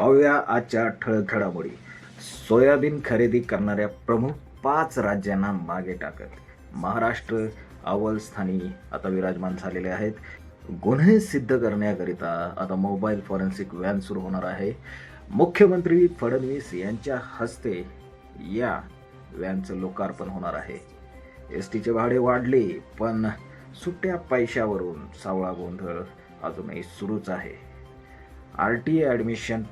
पाहूया आजच्या ठळक सोयाबीन खरेदी करणाऱ्या प्रमुख पाच राज्यांना मागे टाकत. महाराष्ट्र अव्वल स्थानी आता विराजमान झालेले आहेत. गुन्हे सिद्ध करण्याकरिता आता मोबाईल फॉरेन्सिक व्हॅन सुरू होणार आहे. मुख्यमंत्री फडणवीस यांच्या हस्ते या व्हॅनचं लोकार्पण होणार आहे. एस टीचे भाडे वाढले पण सुट्ट्या पैशावरून सावळा गोंधळ अजूनही सुरूच आहे. आर टी ए ॲडमिशन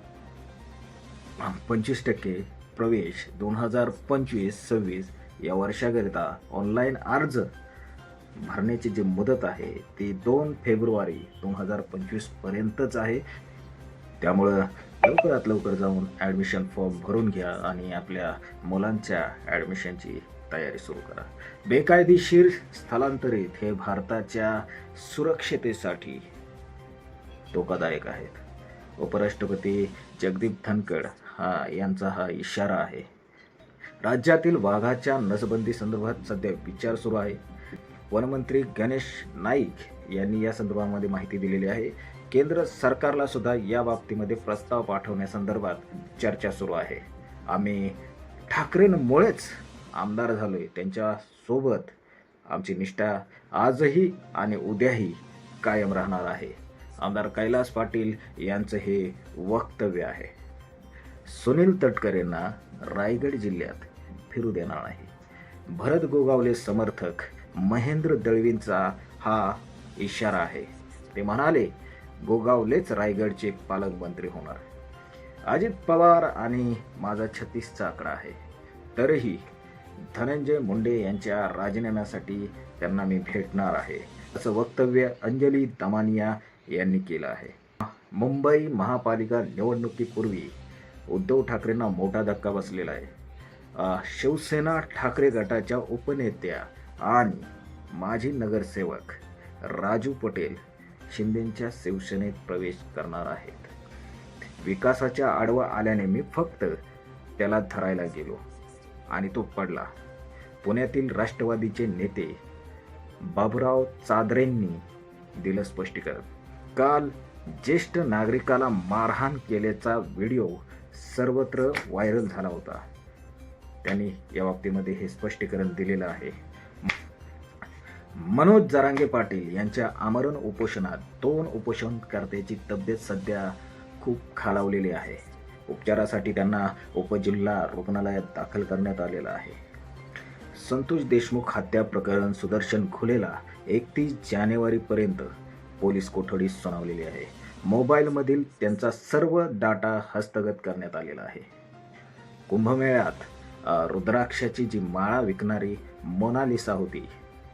पंचवीस टक्के प्रवेश दोन हजार पंचवीस सव्वीस या वर्षाकरिता ऑनलाईन अर्ज भरण्याची जी मुदत आहे ती दोन फेब्रुवारी दोन हजार पंचवीसपर्यंतच आहे. त्यामुळं लवकरात लवकर जाऊन ॲडमिशन फॉर्म भरून घ्या आणि आपल्या मुलांच्या ॲडमिशनची तयारी सुरू करा. बेकायदेशीर स्थलांतरित हे भारताच्या सुरक्षतेसाठी धोकादायक आहेत. उपराष्ट्रपती जगदीप धनखड हा यांचा हा इशारा आहे. राज्यातील वाघाच्या नसबंदी संदर्भात सध्या विचार सुरू आहे. वनमंत्री गणेश नाईक यांनी या संदर्भामध्ये माहिती दिलेली आहे. केंद्र सरकारला सुद्धा या बाबतीमध्ये प्रस्ताव पाठवण्यासंदर्भात चर्चा सुरू आहे. आम्ही ठाकरेंमुळेच आमदार झालोय. त्यांच्यासोबत आमची निष्ठा आजही आणि उद्याही कायम राहणार आहे. आमदार कैलास पाटील यांचं हे वक्तव्य आहे. सुनील तटकरेंना रायगड जिल्ह्यात फिरू देणार नाही. भरत गोगावले समर्थक महेंद्र दळवींचा हा इशारा आहे. ते म्हणाले गोगावलेच रायगडचे पालकमंत्री होणार. अजित पवार आणि माझा छत्तीसचा आकडा आहे. तरीही धनंजय मुंडे यांच्या राजीनाम्यासाठी त्यांना मी भेटणार आहे. असं वक्तव्य अंजली दमानिया यांनी केलं आहे. मुंबई महापालिका निवडणुकीपूर्वी उद्धव ठाकरेंना मोठा धक्का बसलेला आहे. शिवसेना ठाकरे गटाच्या उपनेत्या आणि माजी नगरसेवक राजू पटेल शिंदेच्या शिवसेनेत प्रवेश करणार आहेत. विकासाच्या आडवा आल्याने मी फक्त त्याला धरायला गेलो आणि तो पडला. पुण्यातील राष्ट्रवादीचे नेते बाबुराव चादरेंनी दिलं स्पष्टीकरण. काल ज्येष्ठ नागरिकाला मारहाण केल्याचा व्हिडिओ सर्वत्र व्हायरल झाला होता. त्यांनी या बाबतीमध्ये हे स्पष्टीकरण दिलेलं आहे. मनोज जरांगे पाटील यांच्या आमरण उपोषणात दोन उपोषणकर्त्याची तब्येत सध्या खूप खालावलेली आहे. उपचारासाठी त्यांना उपजिल्हा रुग्णालयात दाखल करण्यात आलेलं आहे. संतोष देशमुख हत्या प्रकरण सुदर्शन खुलेला एकतीस जानेवारीपर्यंत पोलीस कोठडी सुनावलेली आहे. मोबाईलमधील त्यांचा सर्व डाटा हस्तगत करण्यात आलेला आहे. कुंभमेळ्यात रुद्राक्षाची जी माळा विकणारी मोनालिसा होती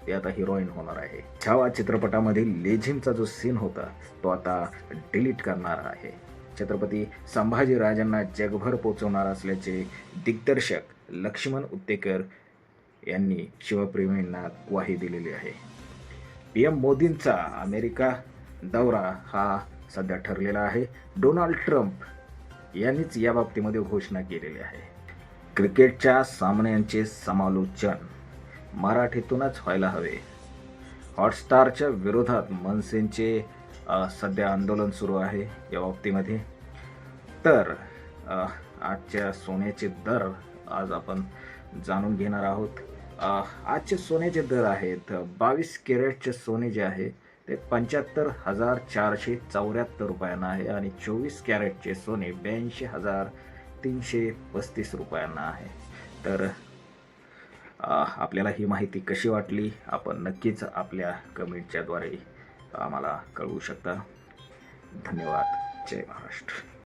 ती आता हिरोईन होणार आहे. छावा चित्रपटामधील लेझिमचा जो सीन होता तो आता डिलीट करणार आहे. छत्रपती संभाजीराजांना जगभर पोचवणार असल्याचे दिग्दर्शक लक्ष्मण उत्तेकर यांनी शिवप्रेमींना ग्वाही दिलेली आहे. पी एम मोदींचा अमेरिका दौरा हा सध्या ठरलेला आहे. डोनाल्ड ट्रम्प यांनीच या बाबतीमध्ये घोषणा केलेली आहे. क्रिकेटच्या सामन्यांचे समालोचन मराठीतूनच व्हायला हवे. हॉटस्टारच्या विरोधात मनसेंचे सध्या आंदोलन सुरू आहे या बाबतीमध्ये. तर आजच्या सोन्याचे दर आज आपण जाणून घेणार आहोत. आजचे सोन्याचे दर आहेत बावीस कॅरेटचे सोने जे आहे ते पंच्याहत्तर हजार चारशे चौऱ्याहत्तर रुपयांना आहे आणि चोवीस कॅरेटचे सोने ब्याऐंशी हजार तीनशे पस्तीस रुपयांना आहे. तर आपल्याला ही माहिती कशी वाटली? आपण नक्कीच आपल्या कमेंटच्याद्वारे आम्हाला कळवू शकता. धन्यवाद. जय महाराष्ट्र.